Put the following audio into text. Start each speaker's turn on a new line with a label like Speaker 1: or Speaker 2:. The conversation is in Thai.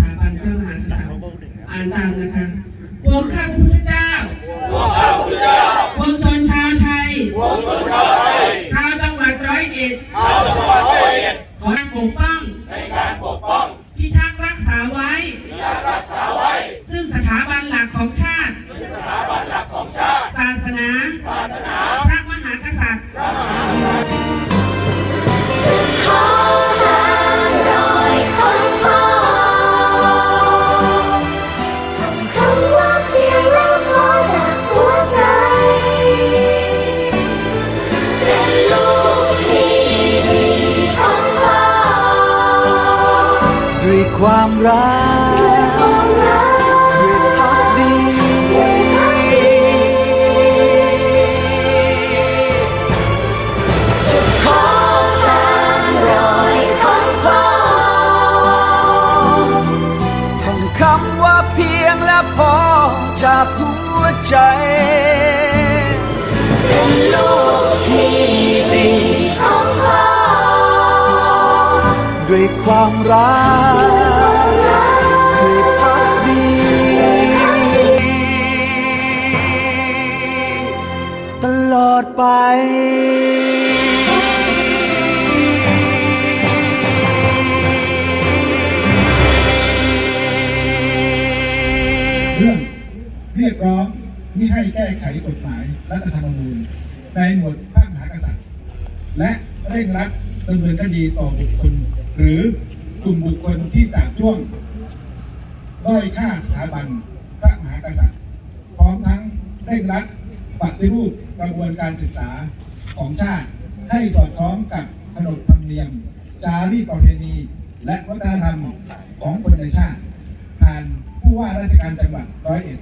Speaker 1: า อ่านตามนะคะพวกข้าพระพุทธเจ้าพวกข้าพระพุทธเจ้าพวกชนชาวไทยพวกชนชาวไทย ชาวจังหวัดร้อยเอ็ดชาวจังหวัดร้อยเอ็ดขอการปกป้อง ในการปกป้อง พิทักษ์รักษาไว้ พิทักษ์รักษาไว้ ซึ่งสถาบันหลักของชาติซึ่งสถาบันหลักของชาติ ศาสนาศาสนา
Speaker 2: ด้
Speaker 3: วยความรัก
Speaker 2: ด้วยความรัก
Speaker 3: ด้วยพักดี
Speaker 2: จะขอตามรอยของพ่อ
Speaker 3: ท่องคำว่าเพียงและพอจากหัวใจ ด้วยความรักด้วยพักดีตลอดไป
Speaker 4: เรื่องเรียกร้องไม่ให้แก้ไขกฎหมายรัฐธรรมนูญในหมวดพระมหากษัตริย์ และเร่งรัดดำเนินคดีต่อบุคคล หรือกลุ่มบุคคลที่จับจ้วงด้อยค่าสถาบันพระมหากษัตริย์ พร้อมทั้งเร่งรัดปฏิรูปกระบวนการศึกษาของชาติ ให้สอดคล้องกับขนบธรรมเนียม จารีตประเพณี และวัฒนธรรมของคนในชาติ ผ่านผู้ว่าราชการจังหวัดร้อยเอ็ด